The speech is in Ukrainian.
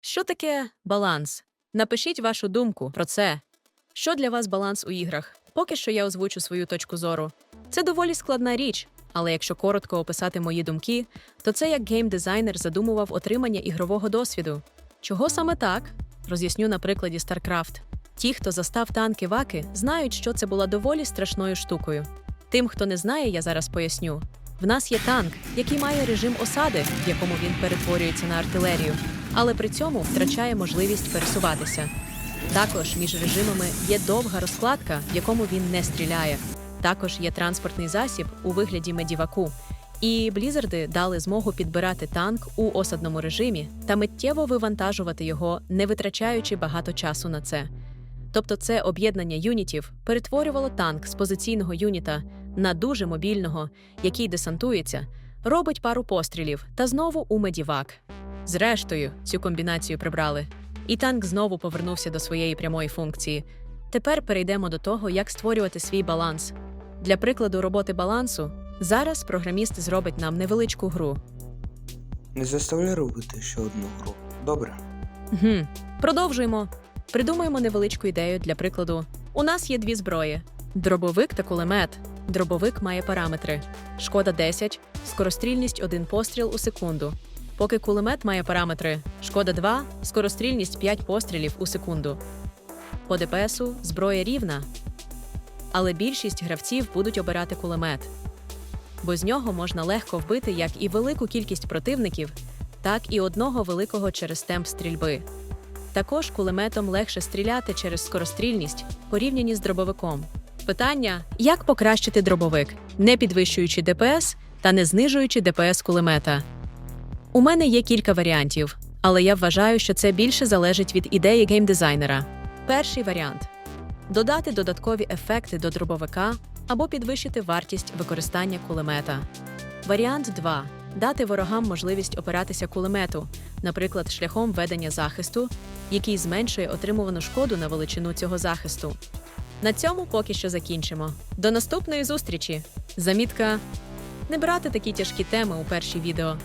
Що таке баланс? Напишіть вашу думку про це. Що для вас баланс у іграх? Поки що я озвучу свою точку зору. Це доволі складна річ, але якщо коротко описати мої думки, то це як геймдизайнер задумував отримання ігрового досвіду. Чого саме так? Роз'ясню на прикладі StarCraft. Ті, хто застав танки ваки, знають, що це була доволі страшною штукою. Тим, хто не знає, я зараз поясню. В нас є танк, який має режим осади, в якому він перетворюється на артилерію, але при цьому втрачає можливість пересуватися. Також між режимами є довга розкладка, в якому він не стріляє. Також є транспортний засіб у вигляді медіваку. І блізарди дали змогу підбирати танк у осадному режимі та миттєво вивантажувати його, не витрачаючи багато часу на це. Тобто це об'єднання юнітів перетворювало танк з позиційного юніта на дуже мобільного, який десантується, робить пару пострілів та знову у медівак. Зрештою, цю комбінацію прибрали, і танк знову повернувся до своєї прямої функції. Тепер перейдемо до того, як створювати свій баланс. Для прикладу роботи балансу зараз програміст зробить нам невеличку гру. Не заставляй робити ще одну гру. Добре. Угу. Продовжуємо. Придумаємо невеличку ідею для прикладу. У нас є дві зброї: дробовик та кулемет. Дробовик має параметри: шкода 10, скорострільність 1 постріл у секунду. Поки кулемет має параметри: шкода 2, скорострільність 5 пострілів у секунду. По ДПСу зброя рівна, але більшість гравців будуть обирати кулемет, бо з нього можна легко вбити як і велику кількість противників, так і одного великого через темп стрільби. Також кулеметом легше стріляти через скорострільність, порівняні з дробовиком. Питання: як покращити дробовик, не підвищуючи ДПС та не знижуючи ДПС кулемета? У мене є кілька варіантів, але я вважаю, що це більше залежить від ідеї геймдизайнера. Перший варіант додати додаткові ефекти до дробовика або підвищити вартість використання кулемета. Варіант 2. Дати ворогам можливість опиратися кулемету, наприклад, шляхом ведення захисту, який зменшує отримувану шкоду на величину цього захисту. На цьому поки що закінчимо. До наступної зустрічі! Замітка не брати такі тяжкі теми у перші відео.